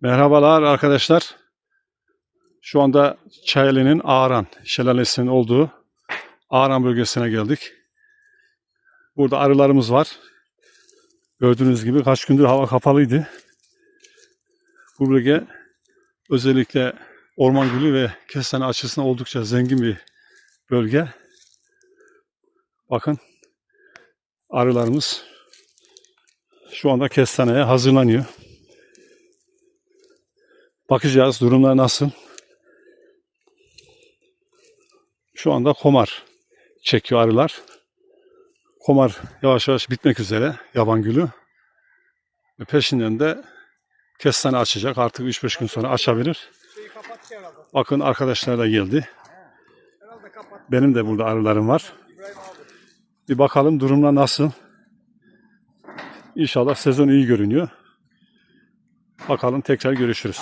Merhabalar. Arkadaşlar. Şu anda Çayeli'nin Ağran şelalesinin olduğu Ağran bölgesine geldik. Burada arılarımız var. Gördüğünüz gibi kaç gündür hava kapalıydı. Bu bölge özellikle orman gülü ve kestane açısından oldukça zengin bir bölge. Bakın arılarımız şu anda kestaneye hazırlanıyor. Bakacağız durumlar nasıl. Şu anda komar çekiyor arılar. Komar yavaş yavaş bitmek üzere yaban gülü. Ve peşinden de kestane açacak. Artık 3-5 gün sonra açabilir. Bakın arkadaşlar da geldi. Benim de burada arılarım var. Bir bakalım durumlar nasıl. İnşallah sezon iyi görünüyor. Bakalım tekrar görüşürüz.